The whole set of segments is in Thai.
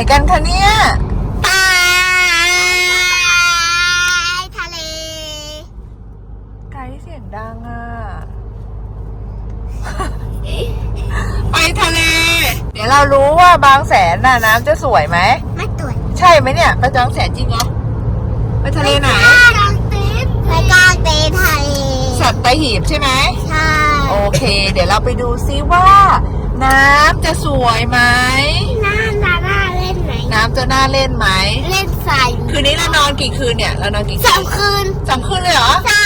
นกันคะเนี่ยไปทะเล ไกด์เสียงดังอะ ไปทะเล เดี๋ยวเรารู้ว่าบางแสนน่ะน้ำจะสวยไหม ไม่ตรวจใช่ไหมเนี่ย ไปบางแสนจริงเหรอ ไปทะเลไหน กางเต็นท์ไปกางเต็นท์ทะเลสัตว์ไปหีบใช่ไหม ใช่ โอเค เดี๋ยวเราไปดูซิว่า น้ำจะสวยไหมน่าน่าน่าเล่ นไหนน้ำจะน่าเล่นไหม เล่นใส่คืนนี้เรานอนกี่คืนเนี่ย เรานอนกี่สคือนงคืนสองคืนเลยเหรอสา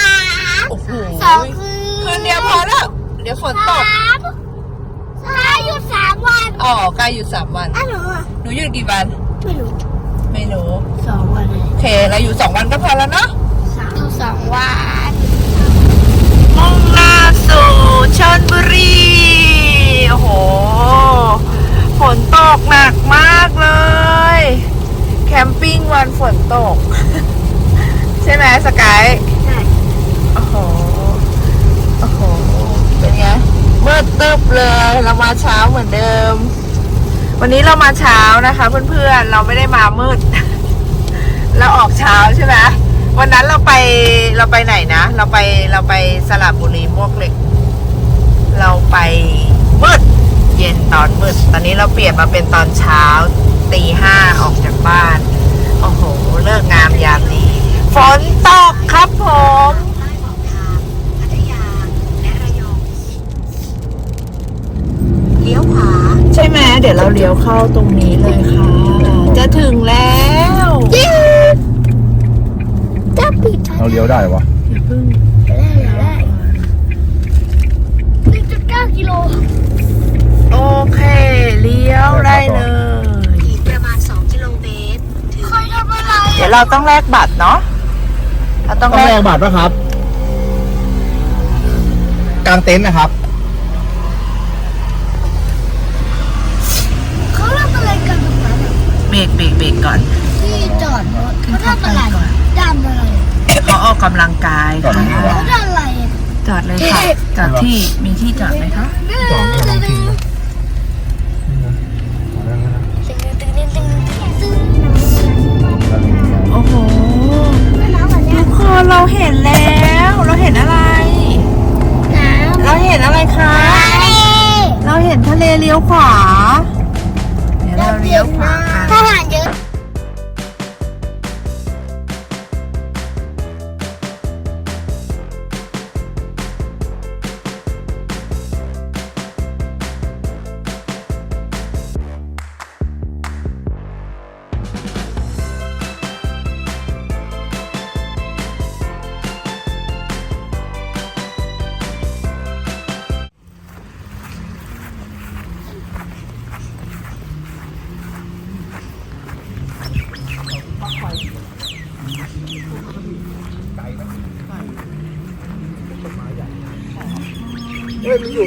มโอ้โหสองคืนคืนเดียวพอแล้ว เดี๋ยวฝนตก สามสามหยุดสามวันอ๋อกายหยุดสามวัน อ้าวหนูอะหนูหยุดกี่วัน ไม่รู้ไม่รู้ สองวันเลยโอเค เราอยู่สองวันก็พอแล้วเนาะ สามสองวันมุ่งหน้าสู่ชนบุรี โอ้โห ฝนตกหนักมากเลย แคมปิ้งวันฝนตก ใช่ไหมสกายใช่โอ้โหโอ้โหเป็นไงมืดตึบเลยเรามาเช้าเหมือนเดิม วันนี้เรามาเช้านะคะ เพื่อนๆเราไม่ได้มามืด เราออกเช้าใช่ไหมวันนั้นเราไปเราไปไหนนะ เราไปเราไปสระบุรีมวกเหล็ก เราไปมืดเย็นตอนมืด ตอนนี้เราเปลี่ยนมาเป็นตอนเช้าตีห้าออกจากบ้าน โอ้โห เลิกงามยามดี ฝนตกครับผมใต้บอกทางพัทยาและระยองเลี้ยวขวา ใช่ไหมเดี๋ยวเราเลี้ยวเข้าตรงนี้เลยค่ะ จะถึงแล้วจะปิดเราเลี้ยวได้วะ อย่าเพิ่ง เค เลี้ยวได้เลย อีกประมาณ 2 กิโลเมตรถึงใครทำอะไรเดี๋ยวเราต้องแลกบัตรเนาะเราต้องต้องแลแลกกบัตรป่ะครับ กลางเต็นท์นะครับ เขาทำอะไรกันตรงนั้นอะเบรกเบรกเบรกก่อนที่จอดรถเขาทำอะไรดำอะไรเขาออกกำลังกายจอดตรงนี้ค่ะเหรอเขาทำอะไรอะจอดเลยค่ะจอดที่มีที่จอดไหมคะ จอดไม่ต้อำแบบเนี้ทุยกคนเราเห็นแล้ว เราเห็นอะไร น้ำเราเห็นอะไรคะทะเลเราเห็นทะเลเลี้ยวขวา เดี๋ยวเราเลี้ยวขวากัน ทหารเยอะ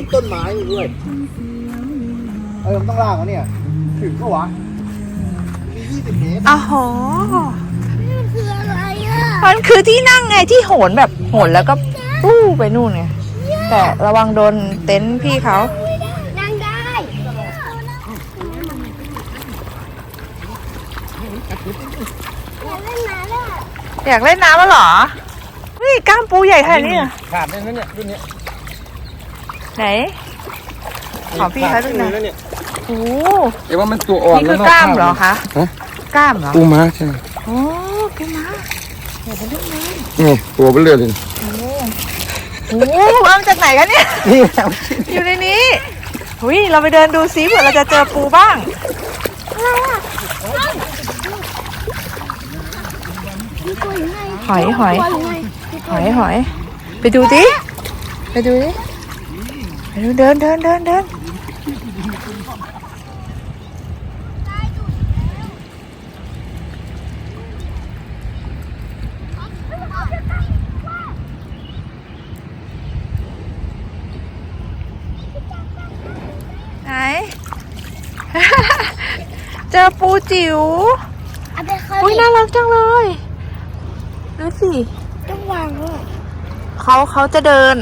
เฮ้ยมันอยู่ต้นไม้นี่ด้วย เออมันต้องลากวะเนี่ย ถึงก็วะ มียี่สิบเมตรโอ้โหมันคืออะไรอะมันคือที่นั่งไงที่โหนแบบโหนแล้วก็ปู้ไปนู่นไง แต่ระวังโดนเต็นท์พี่เขา นั่งได้อยากเล่นน้ำอะอยากเล่นน้ำแล้วเหรอเฮ้ยกล้ามปูใหญ่ขนาดนี้เหรอขาดได้นะเนี่ยรุ่นเนี้ย ไหน ขอพี่เขาดูหน่อยขาดได้เนี่ยโอ้เดี๋ยวว่ามันตัวอ่อนนี่แล้คืวอนกล้ามเหรอคะฮะกล้ามเหรอปูม้าใช่ไหมโอ้ปูม้านี่ตัวเบลเลือดเลยโอ้เอามาจากไหนกันเนี่ยนี่แล้วอยู่ในนี้หุยเราไปเดินดูซิเผื่อเราจะเจอปูบ้างตัวอยู่ไหนหอยหอยตัวอยู่ไหนหอยหอย ไปดูดิไปดูดิไปดู เดินเดินเดินเดินไหน เจอปูจิ๋วเอาไปเขาอุ้ยดิน่ารักจังเลยดูสิต้องวางด้วยเขาเขาจะเดิน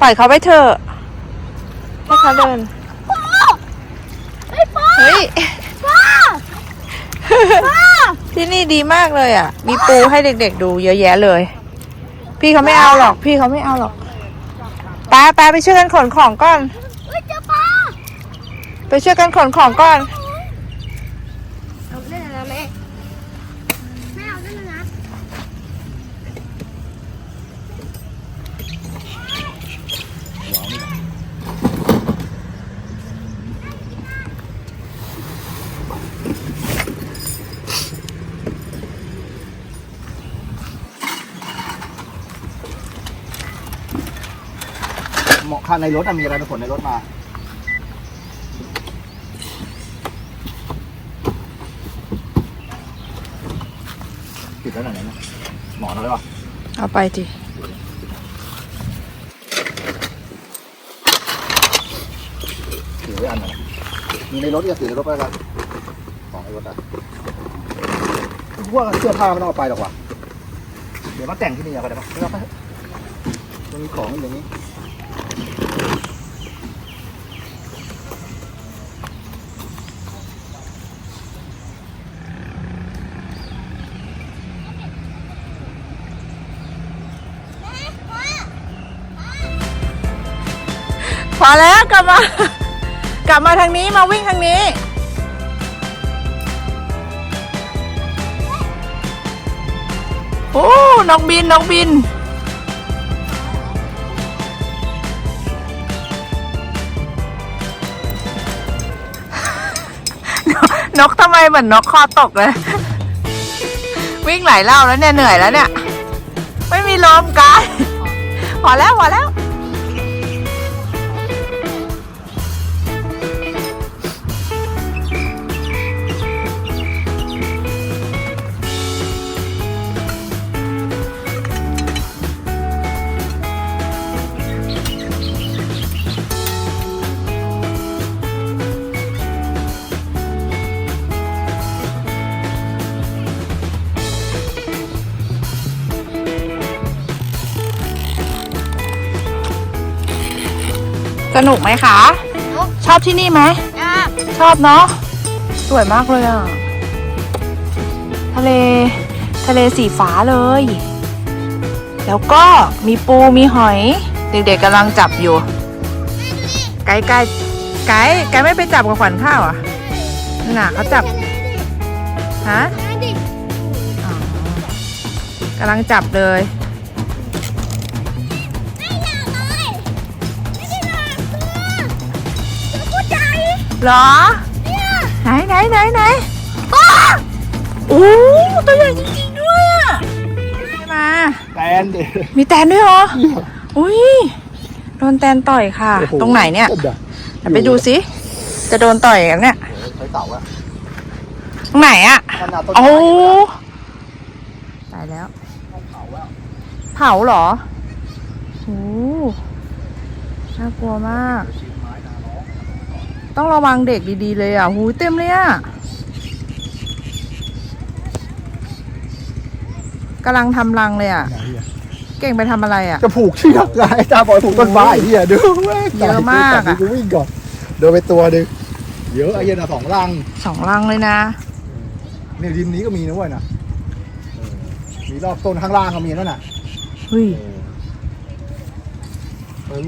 ปล่อยเขาไปเถอะ ให้เขาเดิน เฮ้ย ที่นี่ดีมากเลยอะ มีปูให้เด็กๆดูเยอะแยะเลย พี่เขาไม่เอาหรอก พี่เขาไม่เอาหรอกไปไปไปช่วยกันขนของก่อนเฮ้ยเจอปลาไปช่วยกันขนของก่อน เอาเล่นอะไรแม่ไม่เอาเล่นนะ เหมาะคันในรถอะมีอะไรไปขนในรถมา ปิดแล้วไหนเนี่ยหมอนเอาไว้ปะเอาไปดิถือไว้อันหนึงมีในรถก็ถือในรถไปแล้วกันของในรถอะพวกเสื้อผ้าไม่ต้องเอาไปหรอกว่ะเดี๋ยวมาแต่งที่นี่เอาไปได้ปะไม่ต้องไปเถอะมันมีของอย่างนี้ พอแล้วกลับมา กลับมาทางนี้มาวิ่งทางนี้ โอ้น้องบินน้องบิน นกทำไมเหมือนนกคอตกเลย วิ่งหลายรอบแล้วเนี่ยเหนื่อยแล้วเนี่ย ไม่มีลมกายพอแล้วพอแล้ว นุกไหมคะ ชอบที่นี่ไหมอะชอบเนาะ สวยมากเลยอะ ทะเล ทะเลสีฟ้าเลย แล้วก็มีปูมีหอย เด็กๆกำลังจับอยู่ ไก่ไก่ไก่ไก่ไม่ไปจับกับขวัญข้าวอะนั่นน่ะเขาจับ ฮะมาดิอ๋อกำลังจับเลย หรอเนี่ยไหนไหนไหนไหนอ้าโอ้ตัวใหญ่จริงๆด้วยอะมา แตนดิ มีแตนด้วยเหรอ อุ้ยโดนแตนต่อยค่ะ โอ้โตรงไหนเนี่ยเดี๋ยวเดี๋ยวไปดูสิจะโดนต่อยกันเนี่ย ใช้เต่าอะตรงไหนอะขนาดต้นโอ้ไม้ตายแล้วเผาอะเผาเหรอโอ้น่ากลัวมาก ชิ้นไม้นาร้อง ต้องระวังเด็กดีๆเลยอะหูยเต็มเลยอะกำลังทำรังเลยอะ ไหนอะเก่งไปทำอะไรอะ จะผูกเชือกไงตาบอยผูกต้นไม้ไอ้เหี้ยดูแม่งเยอะมากอะกูวิ่งก่อนเดินไปตัวหนึงเยอะไอ้เหี้ยนะสองรังสองรังเลยนะ เนี่ยริมนี้ก็มีนะเว้ยนะเออมีรอบต้นข้างล่างก็มีนั่นน่ะเฮ้ย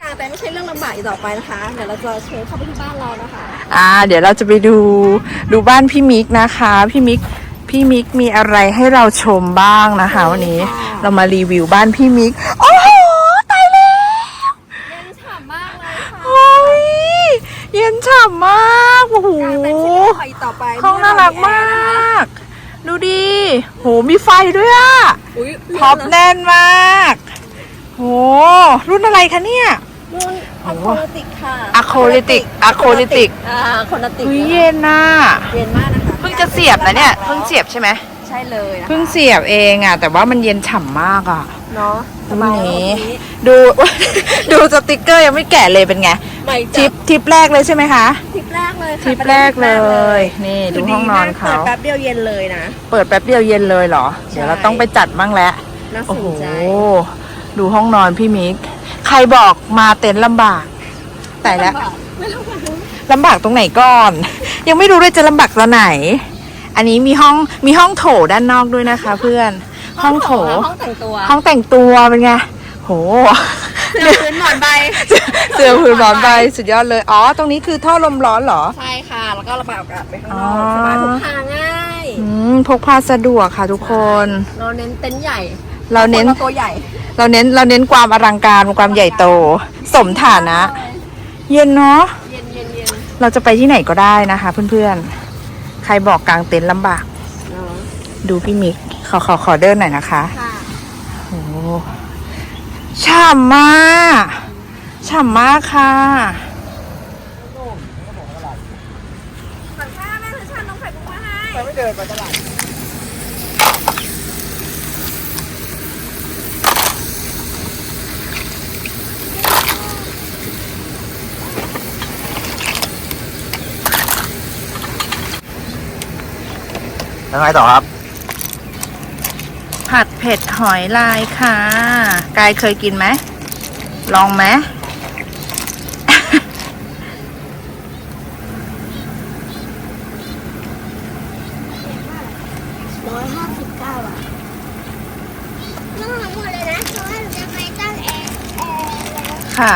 ค่ะแต่ไม่ใช่เรื่องลำบากอีกต่อไปนะคะ เดี๋ยวเราจะเชิญเข้าไปที่บ้านเรานะคะ อ่า เดี๋ยวเราจะไปดูดูบ้านพี่มิกนะคะ พี่มิกพี่มิกมีอะไรให้เราชมบ้างนะคะ วันนี้เรามารีวิวบ้านพี่มิกโอ้โหตายแล้วเย็นฉ่ำมากเลยค่ะโอ้ยเย็นฉ่ำมากโอ้โหแต่ไม่ใช่เรื่องลำบากอีกต่อไปห้องน่ารักมาก ดูดิ โห มีไฟด้วยอะอุ้ยท็อปแน่นมาก โห รุ่นอะไรคะเนี่ย รุ่นอะโคติกค่ะอะโคลิติกอะโคลิติกอ่าโคนาติกเฮ้ยนะคะเย็นน่ะเย็นมากนะคะเพิ่งจะเสียบนะเนี่ย เพิ่งเสียบใช่ไหมใช่เลยนะคะเพิ่งเสียบเองอะ แต่ว่ามันเย็นฉ่ำมากอะ เนาะสรุ่นบายนี้นี้ดู ดูสติกเกอร์ยังไม่แกะเลยเป็นไงใหม่ทริจัปบทริปแรกเลยใช่ไหมคะทริปแรกเลยทริปแรกเลย นี่ดูห้องนอนเขา เปิดแป๊บเดียวเย็นเลยนะ เปิดแป๊บเดียวเย็นเลยเหรอ เดี๋ยวเราต้องไปจัดบ้างแล้ว น่าสโอ้โหนใจ ดูห้องนอนพี่มิก ใครบอกมาเต็นท์ลำบากตายแล้วลำบากตรงไหนก่อน ยังไม่รู้เลยจะลำบากตอนไหน อันนี้มีห้องมีห้องโถด้านนอกด้วยนะคะ เพื่อน ห้องโถ ห้องแต่งตัว ห้องแต่งตัวเป็นไง โห เสื้อพื้นหมอนใบ เสือผืนร้อนไปสุดยอดเลย อ๋อ ตรงนี้คือท่อลมร้อนเหรอ ใช่ค่ะ แล้วก็ระบายอากาศไปข้างนอ๋ออกสบายพกพาง่ายอืมพกพาสะดวกค่ะทุกคน เราเน้นเต็นท์ใหญ่ เราเน้นคตัวใหญ่ เราเน้นเราเน้นความอลังการความใหญ่โต สมฐานะ เย็นเนาะเย็นเย็นเย็นเราจะไปที่ไหนก็ได้นะคะ เพื่อนๆ ใครบอกกลางเต็นท์ลำบากเนาะดูพี่มิกขอขอขอเดินหน่อยนะคะค่ะโอ้ฉ่ำมากฉ่ำมากค่ะสั่งข้าวแม่ซื้อชานมไข่มุกมาให้ไม่เดินไปตลาด ยังไงต่อครับ ผัดเผ็ดหอยลายค่ะ กายเคยกินไหม ลองไหม ร้อยห้าสิบเก้าบาทน้องหมดเลยนะเพราะว่าหนูจะไปตั้งแอร์แอร์แล้ว ค่ะ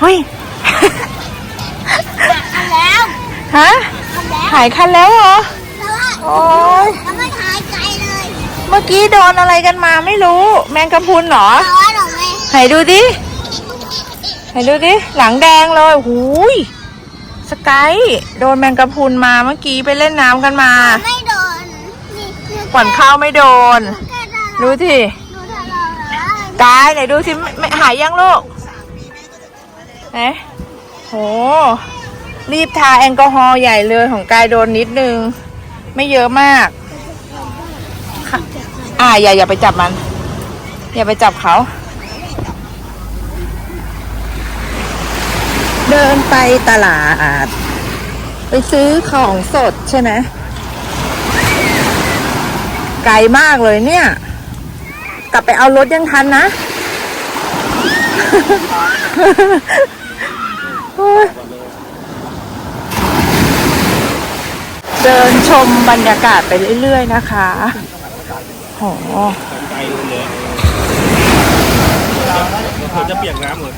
เฮ้ยทำแล้วฮะทำแล้วหายคันแล้วเหรอแต่ว่าโอ้ยแล้วไม่หายใจเลย เมื่อกี้โดนอะไรกันมาไม่รู้ แมงกะพรุนเหรอแต่ว่าหนูไม่ไหนดูดิไหนดูดิ หลังแดงเลยหูยสกายโดนแมงกะพรุนมาเมื่อกี้ไปเล่นน้ำกันมา ไม่โดนนี่คือก่อนเข้าไม่โดนแค่ดาราดูสิหนูทะเลาะ แล้วกายไหนดูสิไม่ไม่หายยังลูกไหนโห รีบทาแอลกอฮอล์ใหญ่เลยของกายโดนนิดนึง ไม่เยอะมาก อ่าอย่าอย่าไปจับมัน อย่าไปจับเขา เดินไปตลาด ไปซื้อของสดใช่ไหมไกลมากเลยเนี่ย กลับไปเอารถยังทันนะโอ๊ยเดินชมบรรยากาศไปเรื่อยๆนะคะโหไกลเลยเขาจะเปียกน้ำเลย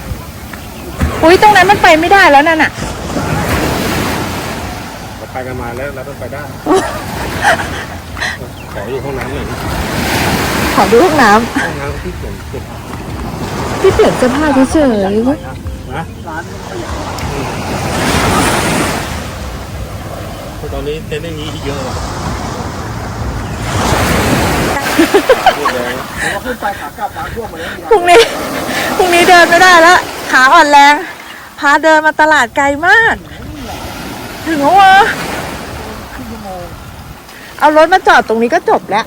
อุ้ยตรงนั้นมันไปไม่ได้แล้วนั่นน่ะเราไปกันมาแล้วเราต้องไปได้ ขออยู่ห้องน้ำหน่อย ขอดูห้องน้ห้องน้ำที่เขียนเก็บำที่เปลี่ยนเสื้อผ้าเฉยนะคือตอนนี้เต็นท์อย่างนี้เยอะว่ะพูดเลยผมก็ขึ้นไปขากลับน้ำท่วมหมดเลยๆพรุ่งนี้ พรุ่งนี้เดินไม่ได้แล้วขาอ่อนแรง พาเดินมาตลาดไกลมาก ถึงแล้ววะเอารถมาจอดตรงนี้ก็จบแล้ว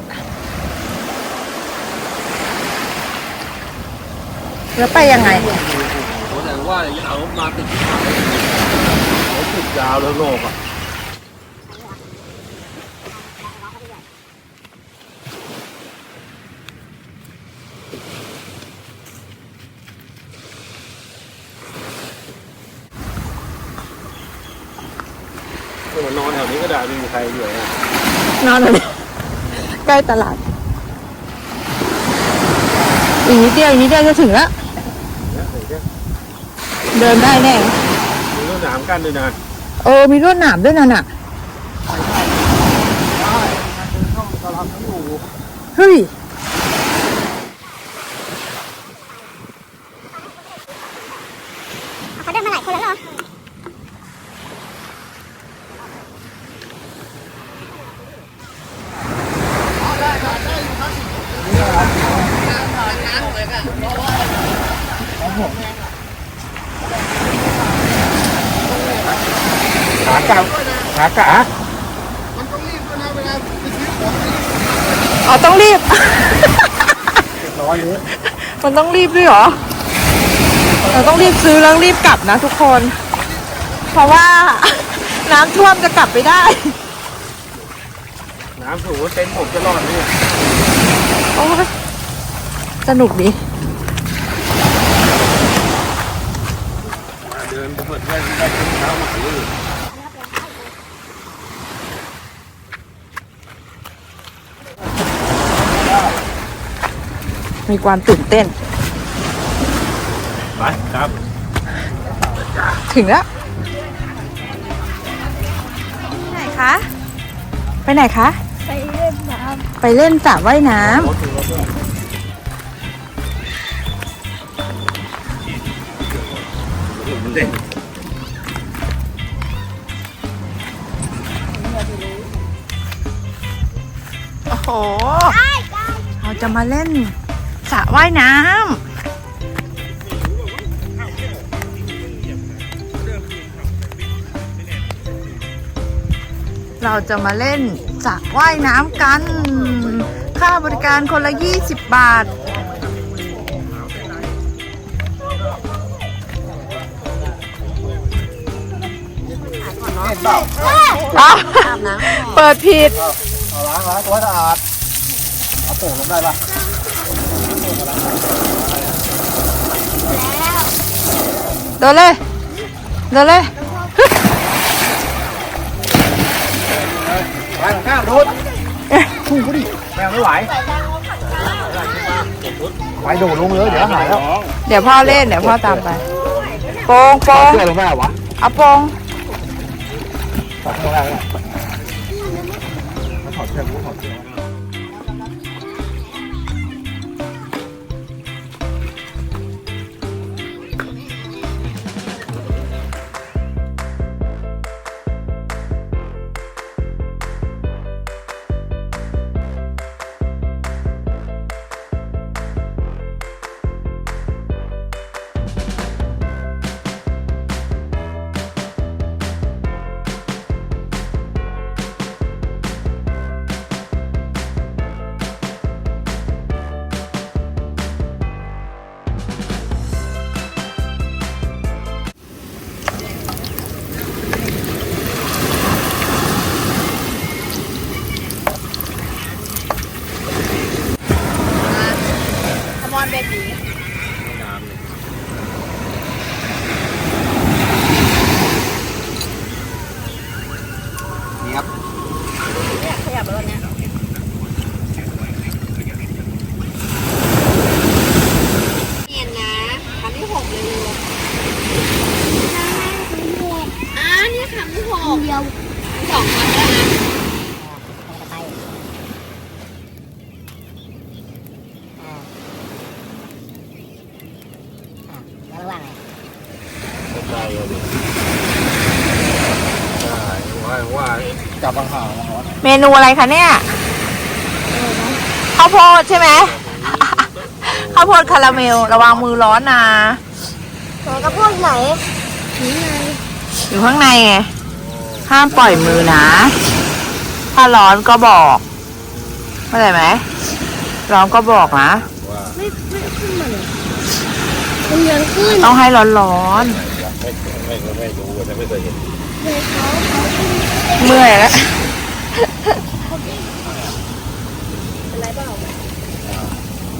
แล้วไปยังไง โอ้แต่ว่าอย่างนี้เอารถมาติดรถติดยาวแล้วโลกอะมานอนแถวนี้ก็ได้มีใครอยู่นะนอนเลยใกล้ตลาดอีกนิดเดียวอีกนิดเดียวจะถึงแล้ว เดินได้แน่ มีรถหนามกันด้วยนะเออ มีรวดหนามด้วยนั่นน่ะตลาดทั้งอยู่ เฮ้ยเขาเดินมาหลายคนแล้วเหรอ ขากลับขากะ อ๋อ ต้องรีบ ร้อยเยอะมันต้องรีบด้วยเหรอ เราต้องรีบซื้อแล้วรีบกลับนะทุกคน เพราะว่า น้ำท่วมจะกลับไม่ได้ น้ำสูงเต็นท์ผมจะรอดไหมเนี่ยโอ้ยสนุกดีเดินเปิดแว่นได้ถึงเช้ามาซื้อ มีความตื่นเต้น ไปครับ ถึงแล้ว ไปไหนคะ ไปไหนคะ ไปเล่นน้ไปเล่นสระว่ายน้รถถึงรถด้วยมันเด้งำโอ้โหำได้ได้เราจะมาเล่น สระว่ายน้ำ เราจะมาเล่นสระว่ายน้ำกัน ค่าบริการคนละ 20 บาทเห็นเปล่าอ้าวเปิดผิด เอาล้างล้างตัวให้สะอาด เอาโป่งลงได้ปะ เดินเลยเดินเลยไปข้างโดดถูกกูดิแมวไม่ไหวไปโดดลงเลยเดี๋ยวหายแล้วเดี๋ยวพ่อเล่นเดี๋ยวพ่อตามไปโปงโปงเสื้อลงได้วะเอาโปงถอดเสื้อได้ไหมถอดเสื้อ จับบางห่างบางร้อนเมนูอะไรคะเนี่ยข้าวโพดใช่ไหมข้าวโพดคาราเมล ระวังมือร้อนนะไหนก็พวกไหนนี่ไงอยู่ข้างในไงห้ามปล่อยมือนะ ถ้าร้อนก็บอกเข้าใจไหมร้อนก็บอกนะว่าไม่ไม่ขึ้นมาเลยมันยังขึ้นต้องให้ร้อนร้อนไม่ไม่ไม่รู้แต่ไม่เคยเห็นเลยเขาเขาขึ้นๆ เมื่อยแล้ว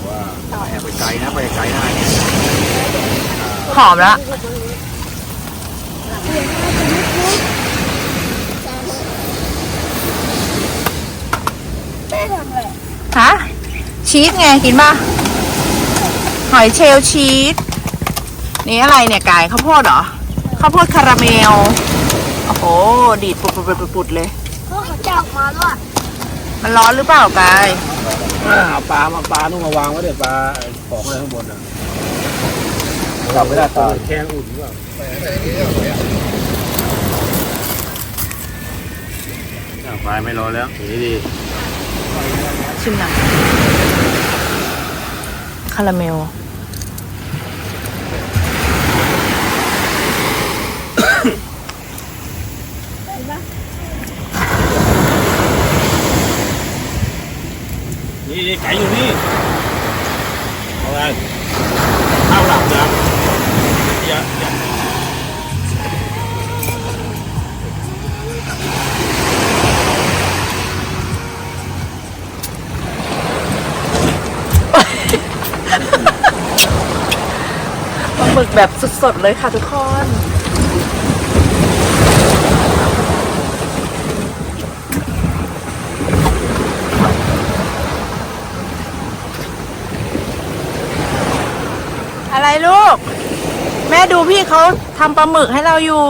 ว่าแอบไปไกลนะไปไกนะเนี่ยหอมแล้วฮะชีสไงกินป่ะหอยเชลชีสนี่อะไรเนี่ยกายข้าวโพดเหรอข้าวโพดคาราเมล โอ้โห ดีดปุดปุดปุดปุดปุดเลย พวกเขาจะออกมาด้วยมันร้อนหรือเปล่ากายเอาปลามาปลาต้องมาวางไว้เดี๋ยวปลาของอะไรข้างบนอะจับไม่ได้ตาแข้งอุ่นหรือเปล่าอะไฟไม่ร้อนแล้วอย่างนี้ดีชิมหน่อยคาราเมล กอยู่นี่เอาไงข้าวหลับนะอย่าอย่าปลาหมึกแบบสดๆเลยค่ะทุกคน อะไร ลูก แม่ดูพี่เขาทำปลาหมึกให้เราอยู่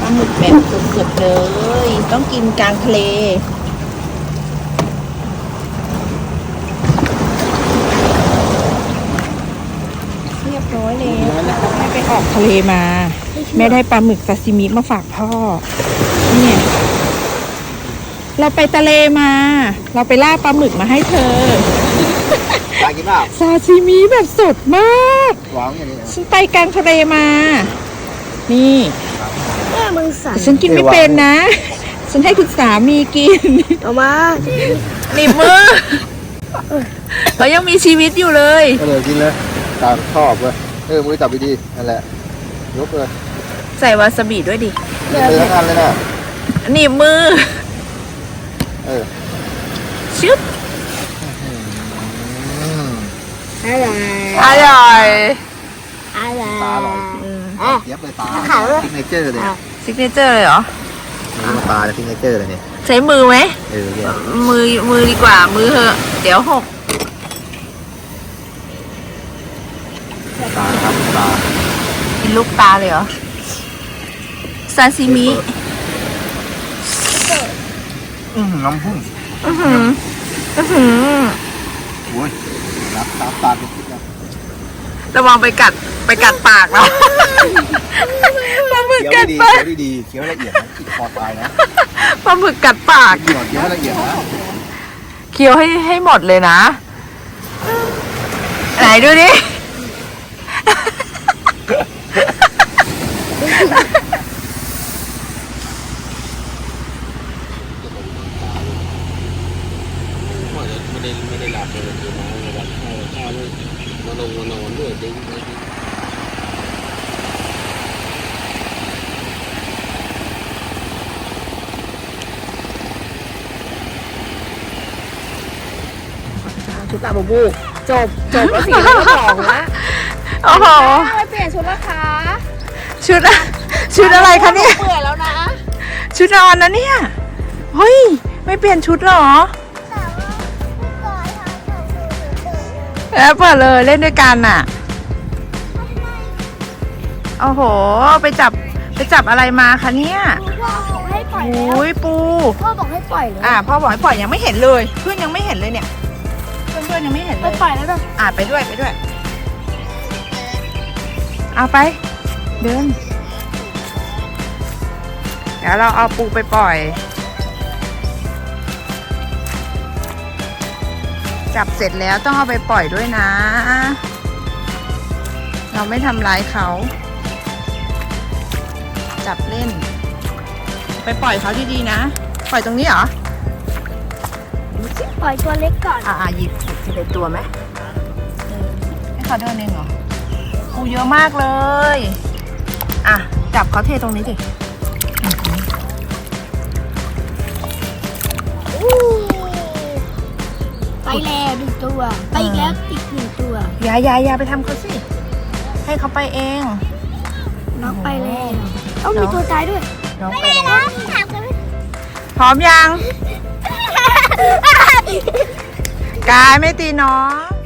ปลาหมึกแบบสดๆเลย ต้องกินกลางทะเลเรียบร้อยเลยแม่ไปออกทะเลมา แม่ได้ปลาหมึกซาซิมิมาฝากพ่อเนี่ย เราไปทะเลมา เราไปล่าปลาหมึกมาให้เธอตากินเปล่าซาซิมิแบบสดมากวางอย่างนี้นะฉันไปกลางทะเลมา นี่แม่มึงสั่นแต่ฉันกินไม่เป็นนะ ฉันให้คุณสามีกินเอามาหนีบมือเรายังมีชีวิตอยู่เลยก็เลยกินเลยตามชอบเลยเออมือจับดีๆนั่นแหละยกเลยใส่วาซาบิด้วยดิเลยทั้งอันเลยนะหนีบมือ เออชึบอืมอะไรอร่อยอะไรตาอร่อยอืมอะเทียบเลยตาขาวเลยซิกเนเจอร์เลยซิกเนเจอร์เลยเหรอนี่มาตาซิกเนเจอร์เลยเนี่ยใช้มือไหมเออเนี่ยมือมือดีกว่ามือเหอะเดี๋ยวหกตาครับตากินลูกตาเลยเหรอซาซิมิ อืมน้ำพุ่งอื้อหืออื้อหือโอ้ยรับตาตาเป็นพิษนะระวังไปกัดไปกัดปากเราปลาหมึกเคี้ยวกัดดีๆปากเคี้ยวดีๆเคี้ยวละเอียดนะติดคอตายนะปลาหมึกกัดปากเคี้ยวเคี้ยวละเอียดนะเคี้ยวให้ให้หมดเลยนะ ไหนดูดิ ไม่ได้ไม่ได้หลับเลยคือมาแบบข้าวข้าวมาลง มานอนด้วยจริงชุดตาบูบูจบจบแล้วสี่แล้วก็สองละโอ้โหไปเปลี่ยนชุดละคะชุดอะชุดอะไรคะเนี่ยเปื่อยแล้วนะ ชุดนอนนะเนี่ย เฮ้ย ไม่เปลี่ยนชุดเหรอแล้วเปิดเลยเล่นด้วยกันน่ะ โอ้โห ไปจับไปจับอะไรมาคะเนี่ยพ่อบอกให้ปล่อยโอแล้ว้ยปู พ่อบอกให้ปล่อยเลยอ่าพ่อบอกให้ปล่อยยังไม่เห็นเลย เพื่อนยังไม่เห็นเลยเนี่ย เพื่อนเพื่อนๆยังไม่เห็นไปเลย ปล่อยแล้วแบบอ่าไปด้วยไปด้วย เอาไป เดิน เดี๋ยวเราเอาปูไปปล่อย จับเสร็จแล้วต้องเอาไปปล่อยด้วยนะ เราไม่ทำร้ายเขา จับเล่น ไปปล่อยเขาดีๆนะ ปล่อยตรงนี้เหรอปล่อยตัวเล็กก่อนอ่าหยิบหยิบทีละตัวไหมเออให้เขาเดินเองเหรอปูเยอะมากเลย อะ จับเขาเทตรงนี้ดิไปแล้วหนึ่งตัว ไปอีกแล้วอีกหนึ่งตัว อย่าอย่าอย่าไปทำเขาสิ ให้เขาไปเอง น้องไปแล้ว ต้องมีตัวตายด้วย น้องไปไม่แล้วนะถามกันพร้อมยัง กายไม่ตีน้อง